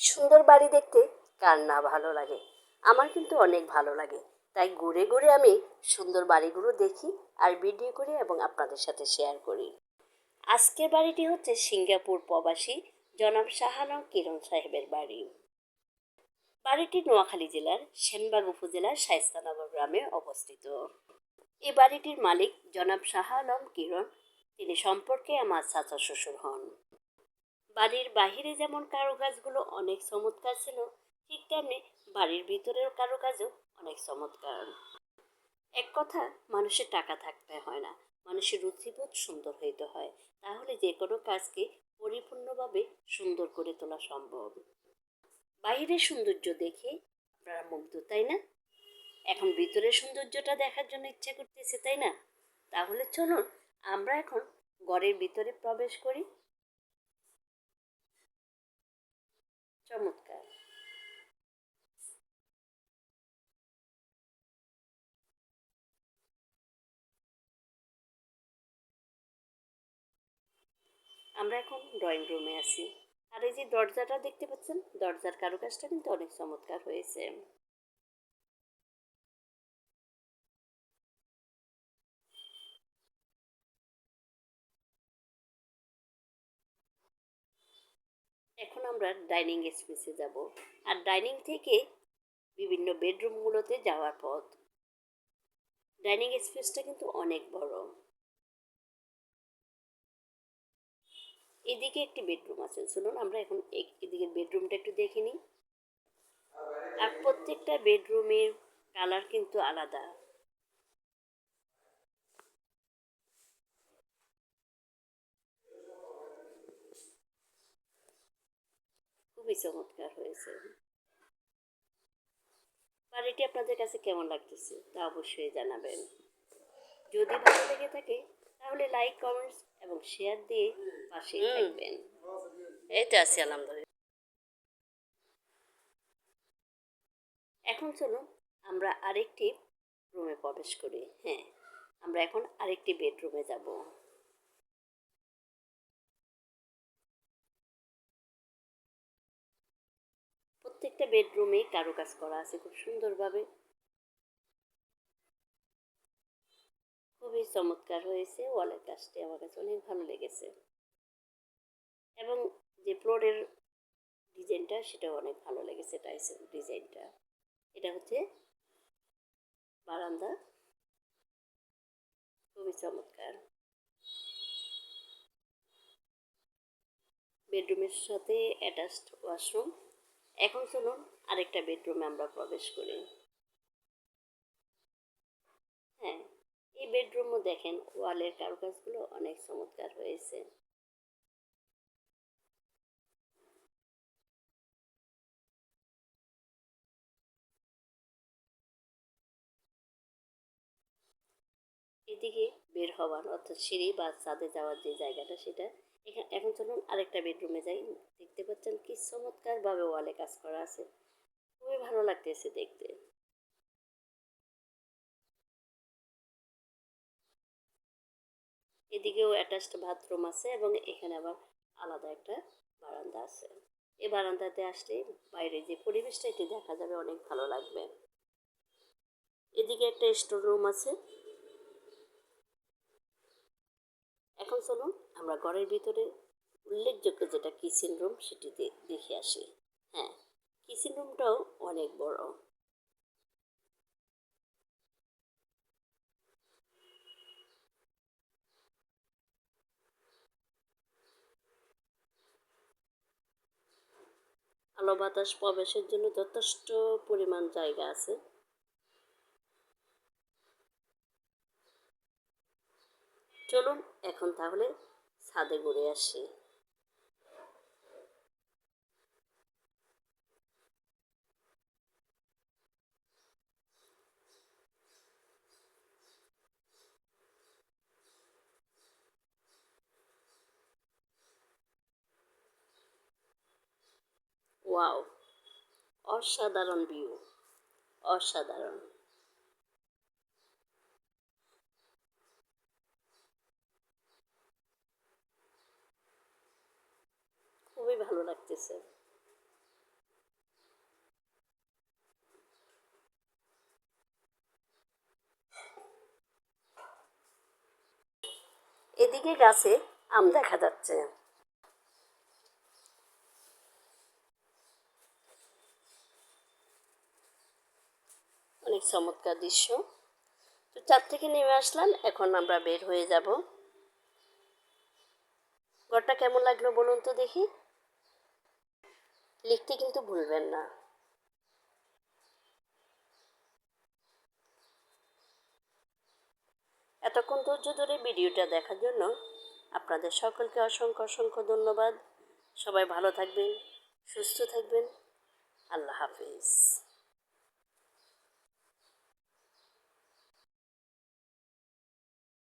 সুন্দর বাড়ি দেখতে কার না ভালো লাগে? আমার কিন্তু অনেক ভালো লাগে। তাই ঘুরে ঘুরে আমি সুন্দর বাড়িগুলো দেখি আর ভিডিও করি এবং আপনাদের সাথে শেয়ার করি। আজকের বাড়িটি হচ্ছে সিঙ্গাপুর প্রবাসী জনাব শাহানম কিরণ সাহেবের বাড়ি। বাড়িটি নোয়াখালী জেলার সেনবাগ উপজেলার শায়স্তানগর গ্রামে অবস্থিত। এই বাড়িটির মালিক জনাব শাহ আলম কিরণ। তিনি সম্পর্কে আমার চাচা শ্বশুর হন। বাড়ির বাহিরে যেমন কারুকাজগুলো অনেক চমৎকার ছিল, ঠিক তেমনি বাড়ির ভিতরের কারুকাজও অনেক চমৎকার। এক কথা, মানুষের টাকা থাকতে হয় না, মানুষের রুচিবোধ সুন্দর হইতে হয়। তাহলে যে কোনো কাজকে পরিপূর্ণভাবে সুন্দর করে তোলা সম্ভব। বাইরের সৌন্দর্য দেখে আপনারা মুগ্ধ, তাই না? এখন ভিতরের সৌন্দর্যটা দেখার জন্য ইচ্ছা করতেছে, তাই না? তাহলে চলুন, আমরা এখন ঘরের ভিতরে প্রবেশ করি। চমৎকার। আমরা এখন ড্রয়িং রুমে আছি। আর এই যে দরজাটা দেখতে পাচ্ছেন, দরজার কারুকাজটা কিন্তু অনেক চমৎকার হয়েছে। এখন আমরা ডাইনিং স্পেসে যাব। আর ডাইনিং থেকে বিভিন্ন বেডরুমগুলোতে যাওয়ার পথ। ডাইনিং স্পেসটা কিন্তু অনেক বড়। এদিকে একটি বেডরুম আছে। শুনুন আমরা এখন এদিকের বেডরুমটা একটু দেখে নিই। আর প্রত্যেকটা বেডরুমের কালার কিন্তু আলাদা। খুবই চমৎকার হয়েছে। বাড়িটি আপনাদের কাছে কেমন লাগতেছে তা অবশ্যই জানাবেন। যদি ভালো লেগে থাকে তাহলে লাইক কমেন্টস এবং শেয়ার দিয়ে পাশে থাকবেন। এই তো আছি আলহামদুলিল্লাহ। এখন চলুন আমরা আরেকটি রুমে প্রবেশ করি। হ্যাঁ আমরা এখন আরেকটি বেডরুমে যাব। প্রত্যেকটা বেডরুমে কারুকাজ করা আছে খুব সুন্দরভাবে। খুবই চমৎকার হয়েছে, ওয়ালের কাজটি আমার কাছে অনেক ভালো লেগেছে। এবং যে ফ্লোরের ডিজাইনটা, সেটাও অনেক ভালো লেগেছে টাইসের ডিজাইনটা। এটা হচ্ছে বারান্দা। খুবই চমৎকার। বেডরুমের সাথে অ্যাটাচড ওয়াশরুম এখন চলুন আরেকটা বেডরুমে আমরা প্রবেশ করি। হ্যাঁ এই বেডরুমও দেখেন ওয়ালের কারুকাজগুলো অনেক চমৎকার হয়েছে। এদিকে বের হওয়ার অর্থাৎ সিঁড়ি বা ছাদে যাওয়ার যে জায়গাটা, সেটা এখানে চলুন আরেকটা বেডরুমে যাই। দেখতে পাচ্ছেন কি চমৎকারভাবে ওয়ালে কাজ করা আছে। খুবই ভালো লাগতেছে দেখতে। এদিকেও অ্যাটাচড বাথরুম আছে এবং এখানে আবার আলাদা একটা বারান্দা আছে। এই বারান্দাতে আসলে বাইরে যে পরিবেশটা এটি দেখা যাবে অনেক ভালো লাগবে। এদিকে একটা স্টোর রুম আছে। এখন চলুন আমরা ঘরের ভিতরে উল্লেখযোগ্য যেটা কিচেন রুম সেটিতে দেখে আসি। হ্যাঁ কিচেন রুমটাও অনেক বড়। আলো বাতাস প্রবেশের জন্য যথেষ্ট পরিমাণ জায়গা আছে। চলুন এখন তাহলে ছাদে ঘুরে আসি। ওয়াও অসাধারণ ভিউ অসাধারণ। ভালো লাগতেছে। এদিকে গাছে আম দেখা যাচ্ছে। অনেক চমৎকার দৃশ্য। তো চার থেকে নেমে আসলাম, এখন আমরা বের হয়ে যাব। ঘরটা কেমন লাগল বলুন তো দেখি। লিখতে কিন্তু ভুলবেন না। এতক্ষণ ধৈর্য ধরে ভিডিওটা দেখার জন্য আপনাদের সকলকে অসংখ্য অসংখ্য ধন্যবাদ। সবাই ভালো থাকবেন, সুস্থ থাকবেন। আল্লাহ হাফিজ।